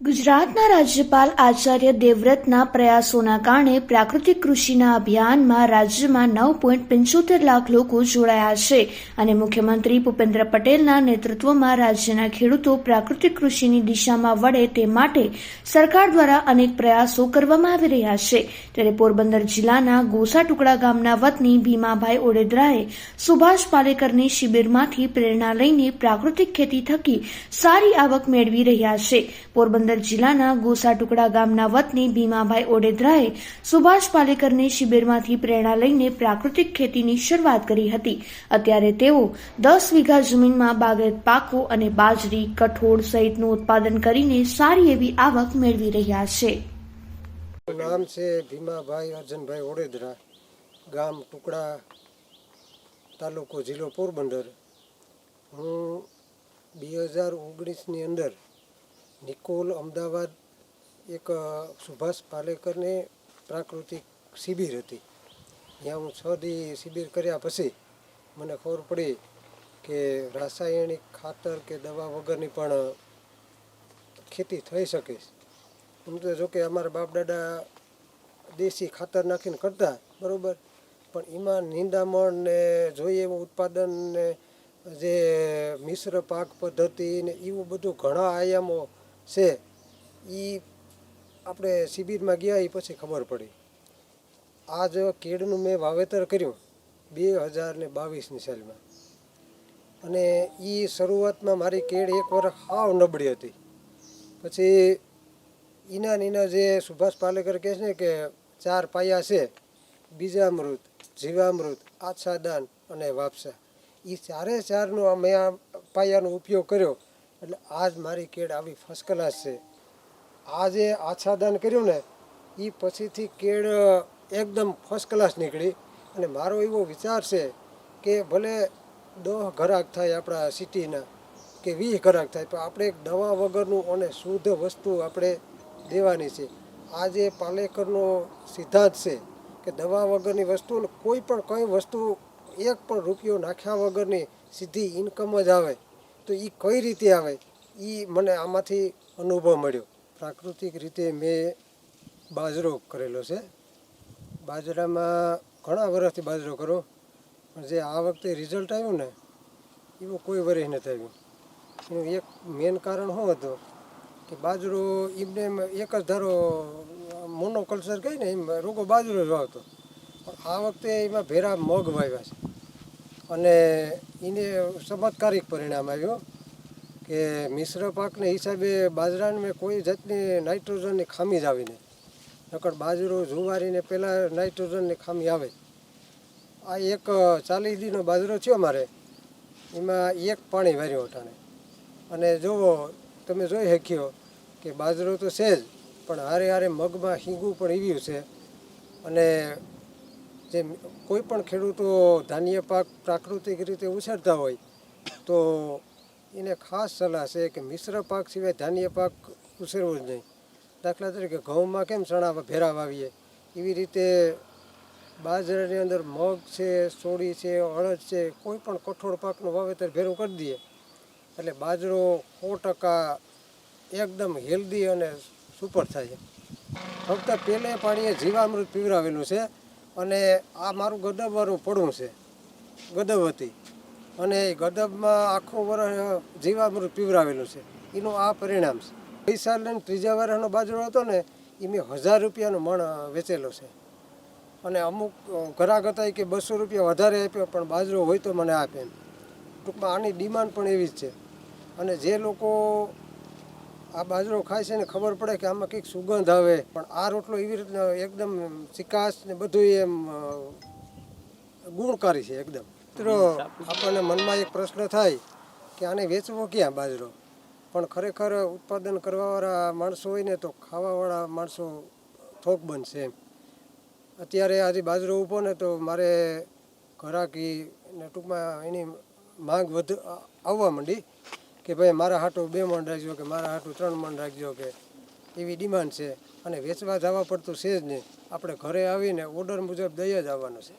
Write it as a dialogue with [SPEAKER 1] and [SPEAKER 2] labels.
[SPEAKER 1] ગુજરાતના રાજ્યપાલ આચાર્ય દેવવ્રતના પ્રયાસોના કારણે પ્રાકૃતિક કૃષિના અભિયાનમાં રાજ્યમાં નવ પોઈન્ટ પંચોતેર લાખ લોકો જોડાયા છે અને મુખ્યમંત્રી ભૂપેન્દ્ર પટેલના નેતૃત્વમાં રાજ્યના ખેડૂતો પ્રાકૃતિક કૃષિની દિશામાં વળે તે માટે સરકાર દ્વારા અનેક પ્રયાસો કરવામાં આવી રહ્યા છે. ત્યારે પોરબંદર જિલ્લાના ગોસા ટુકડા ગામના વતની ભીમાભાઈ ઓડેદરાએ સુભાષ પાલેકરની શિબિરમાંથી પ્રેરણા લઈને પ્રાકૃતિક ખેતી થકી સારી આવક મેળવી રહ્યા છે. પોરબંદર જિલ્લાના ગોસા ટુકડા ગામના વતની ભીમાભાઈ ઓડેદરાએ સુભાષ પાલેકરની શિબિરમાંથી પ્રેરણા લઈને પ્રાકૃતિક ખેતીની શરૂઆત કરી હતી. અત્યારે તેઓ દસ વીઘા જમીનમાં બાગાયત પાકો અને બાજરી, કઠોળ સહિતનું ઉત્પાદન કરીને સારી એવી આવક મેળવી રહ્યા છે.
[SPEAKER 2] નામ છે ભીમાભાઈ અર્જનભાઈ ઓડેદરા, ગામ ટુકડા તાલુકો જિલ્લો પોરબંદર. હું બે હજાર ઓગણીસની અંદર નિકોલ અમદાવાદ એક સુભાષ પાલેકરને પ્રાકૃતિક શિબિર હતી. ત્યાં હું છ દી શિબિર કર્યા પછી મને ખબર પડી કે રાસાયણિક ખાતર કે દવા વગરની પણ ખેતી થઈ શકે. એમ તો જો કે અમારા બાપ દાદા દેશી ખાતર નાખીને કરતા, બરાબર. પણ એમાં નિંદામણ ને જોઈએ એવું ઉત્પાદન ને જે મિશ્ર પાક પદ્ધતિ ને એવું બધું ઘણા આયામો છે એ આપણે શિબિરમાં ગયા એ પછી ખબર પડી. આ જો કેળનું મેં વાવેતર કર્યું, બે હજાર ને બાવીસની સાલમાં. અને એ શરૂઆતમાં મારી કેળ એક વર્ષ હાવ નબળી હતી. પછી ઈના નીના જે સુભાષ પાલેકર કહે છે ને કે, ચાર પાયા છે, બીજામૃત, જીવામૃત આચ્છાદાન અને વાપસા. એ ચારે ચારનો મેં આ પાયાનો ઉપયોગ કર્યો. એટલે આજ મારી કેળ આવી ફર્સ્ટ ક્લાસ છે. આ જે આચ્છાદન કર્યું ને એ પછીથી કેળ એકદમ ફર્સ્ટ ક્લાસ નીકળી. અને મારો એવો વિચાર છે કે ભલે દહ ઘરાક થાય આપણા સિટીના કે વીસ ઘરાક થાય, પણ આપણે દવા વગરનું અને શુદ્ધ વસ્તુ આપણે દેવાની છે. આ જે પાલેકરનો સિદ્ધાંત છે કે દવા વગરની વસ્તુ કોઈ પણ કઈ વસ્તુ એક પણ રૂપિયો નાખ્યા વગરની સીધી ઇન્કમ જ આવે. તો એ કઈ રીતે આવે? એ મને આમાંથી અનુભવ મળ્યો. પ્રાકૃતિક રીતે મેં બાજરો કરેલો છે. બાજરામાં ઘણા વર્ષથી બાજરો કરો, પણ જે આ વખતે રિઝલ્ટ આવ્યું ને, એવું કોઈ વર્ષ નથી આવ્યું. એનું એક મેન કારણ શું હતું? કે બાજરો એમને એમ એક જ ધારો મોનોકલ્ચર કહીને એમ રોગો બાજરો જ વાવતો. પણ આ વખતે એમાં ભેરા મગ વાવ્યા છે. અને એને ચમત્કારિક પરિણામ આવ્યું કે મિશ્ર પાકને હિસાબે બાજરાને મેં કોઈ જાતની નાઇટ્રોજનની ખામી જ આવી નહીં. નકર બાજરો જુવારીને પહેલાં નાઇટ્રોજનની ખામી આવે. આ એક ચાલીસ દીનો બાજરો થયો મારે એમાં એક પાણી વાર્યું અટાણે. અને જુઓ તમે જોઈ શક્યો કે બાજરો તો છે જ, પણ હારે હારે મગમાં હિંગું પણ એવ્યું છે. અને જે કોઈ પણ ખેડૂતો ધાન્ય પાક પ્રાકૃતિક રીતે ઉછેરતા હોય, તો એને ખાસ સલાહ છે કે મિશ્ર પાક સિવાય ધાન્ય પાક ઉછેરવો જ નહીં. દાખલા તરીકે ઘઉંમાં કેમ ચણા ભેરા વાવીએ એવી રીતે બાજરાની અંદર મગ છે સોડી છે, અડદ છે, કોઈ પણ કઠોળ પાકનું વાવેતર ભેરું કરી દઈએ. એટલે બાજરો સો ટકા એકદમ હેલ્ધી અને સુપર થાય છે. ફક્ત પેલે પાણીએ જીવામૃત પીવરાવેલું છે. અને આ મારું ગદબવાળું પડવું છે. ગદબ હતી. અને ગદબમાં આખો વર્ષ જીવામૃત પીવરાવેલું છે. એનું આ પરિણામ છે. પૈસા લઈને ત્રીજા વર્ષનો બાજરો હતો ને એ મેં હજાર રૂપિયાનો મણ વેચેલો છે. અને અમુક ઘરાક હતા કે બસો રૂપિયા વધારે આપ્યો, પણ બાજરો હોય તો મને આપે ટૂંકમાં આની ડિમાન્ડ પણ એવી જ છે. અને જે લોકો આ બાજરો ખાય છે ને ખબર પડે કે આમાં કંઈક સુગંધ આવે. પણ આ રોટલો એવી રીતના એકદમ ચિકાસ ને બધું એમ ગુણકારી છે એકદમ. મિત્રો, આપણને મનમાં એક પ્રશ્ન થાય કે આને વેચવો ક્યાં બાજરો? પણ ખરેખર ઉત્પાદન કરવાવાળા માણસો હોય ને તો ખાવાવાળા માણસો થોક બનશે એમ. અત્યારે આજે બાજરો ઊભો ને તો મારે ઘરાકી ને ટૂંકમાં એની માંગ વધ, આવવા માંડી. કે ભાઈ મારા હાટું બે મણ રાખજો કે મારા હાટું ત્રણ મણ રાખજો કે એવી ડિમાન્ડ છે. અને વેચવા જવા પડતું છે જ નહીં. આપણે ઘરે આવીને ઓર્ડર મુજબ દઈ જ આવવાનો છે.